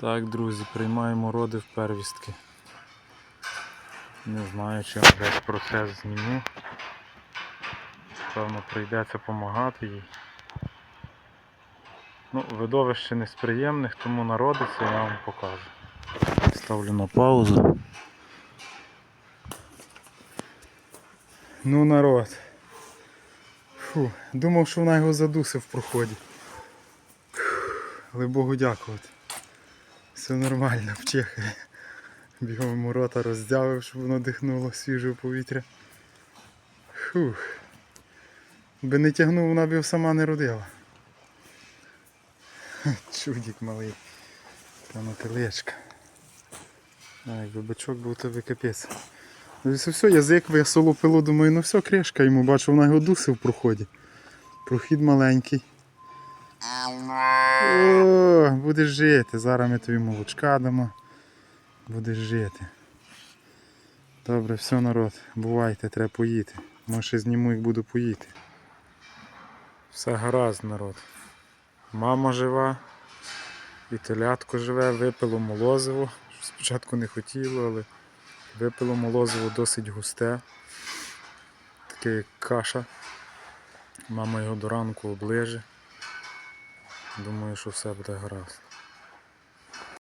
Так, друзі, приймаємо роди в первістки. Не знаю, чи я весь процес зніму. Певно, прийдеться допомагати їй. Ну, видовище не з приємних, тому народиться я вам покажу. Ставлю на паузу. Ну, народ. Фу, думав, що вона його задусив в проході. Але Богу дякувати. Все нормально, вчихає. Бігом йому рота роздявив, щоб воно дихнуло свіжого повітря. Фух. Би не тягнув, вона б його сама не родила. Чудік малий. Та мотилечка. А, якби бичок був, то би капець. Ну, Все, все, язик висолопило, думаю, ну все, кришка йому, бачу, вона його дусив в проході. Прохід маленький. О, будеш жити. Зараз ми тобі молочка дамо. Будеш жити. Добре, все, народ, бувайте, треба поїти. Може ще зніму, як буду поїти. Все гаразд, народ. Мама жива, і телятко живе, випило молозиво. Спочатку не хотіло, але випило молозиво досить густе. Таке як каша. Мама його до ранку оближе. Думаю, що все буде гаразд.